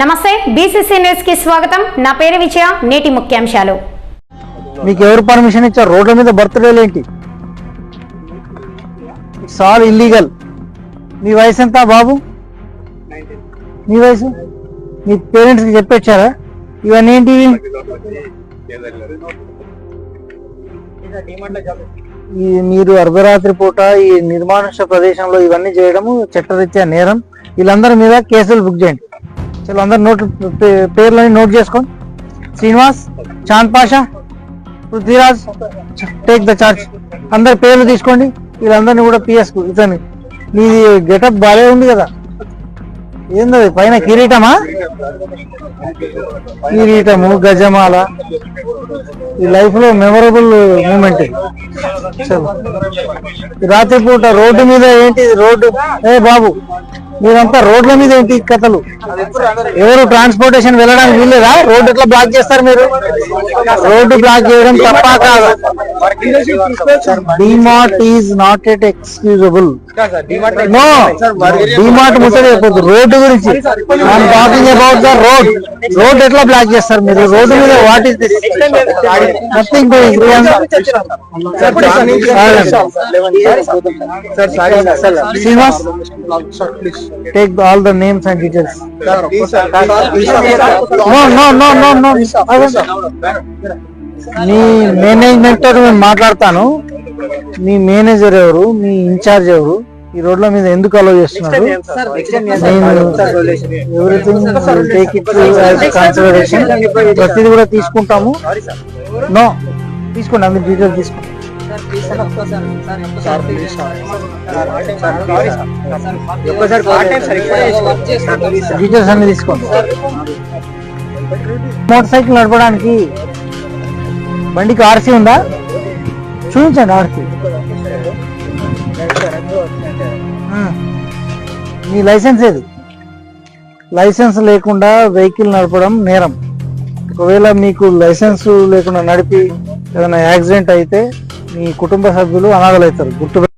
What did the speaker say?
నమస్తే బీసీసీ న్యూస్కి స్వాగతం. నా పేరు విజయ నేటి ముఖ్యాంశాలు. మీకు ఎవరు పర్మిషన్ ఇచ్చారు? రోడ్ల మీద బర్త్డేలు ఏంటి? ఇట్స్ ఆల్ ఇల్లీగల్ మీ వయసు ఎంత బాబు? మీ వయసు? మీ పేరెంట్స్కి చెప్పొచ్చారా? ఇవన్నీ ఈ మీరు అర్ధరాత్రి పూట ఈ నిర్మానుష్య ప్రదేశంలో ఇవన్నీ చేయడము చట్టరీత్యా నేరం. వీళ్ళందరి మీద కేసులు బుక్ చేయండి. చలో అందరు నోట్ పే- పేర్లని నోట్ చేసుకోండి Srinivas Chand Pasha Prithviraj take the charge అందరి పేర్లు తీసుకోండి. వీళ్ళందరినీ కూడా పిఎస్కు ఇతని మీది గెటప్ బాగా ఉంది కదా. ఏంది పైన కిరీటమా? కిరీటము గజమాల. ఈ లైఫ్లో మెమరబుల్ మూమెంట్ రాత్రిపూట రోడ్డు మీద ఏంటి? రోడ్డు. ఏ బాబు. మీరంతా రోడ్ల మీద ఏంటి కథలు? ఎవరు ట్రాన్స్పోర్టేషన్ వెళ్ళడానికి వీల్లేదా? రోడ్డు ఎట్లా బ్లాక్ చేస్తారు మీరు? రోడ్డు బ్లాక్ చేయడం తప్ప కాదు? DMart is not at excusable no DMart road గురించి I'm talking about the road road ఎట్లా బ్లాక్ చేస్తారు మీరు రోడ్డు మీద what is this nothing Srinivas take all the names and details no no no no no మీ మేనేజ్మెంట్తో నేను మాట్లాడతాను మీ manager ఎవరు? మీ incharge ఎవరు? ఈ రోడ్ల మీద ఎందుకు అలో చేస్తున్నారు? ప్రతిదీ కూడా తీసుకుంటాము. నో తీసుకోండి అందరి డీటెయిల్ డీటెయిల్స్ అన్ని తీసుకోండి. మోటార్ సైకిల్ నడపడానికి. బండికి ఆర్సీ ఉందా? చూపించండి ఆర్సీ. మీ లైసెన్స్ ఏది? లైసెన్స్ లేకుండా వెహికల్ నడపడం నేరం. ఒకవేళ మీకు లైసెన్స్ లేకుండా నడిపి ఏదైనా యాక్సిడెంట్ అయితే మీ కుటుంబ సభ్యులు అనాథలు అవుతారు గుర్తు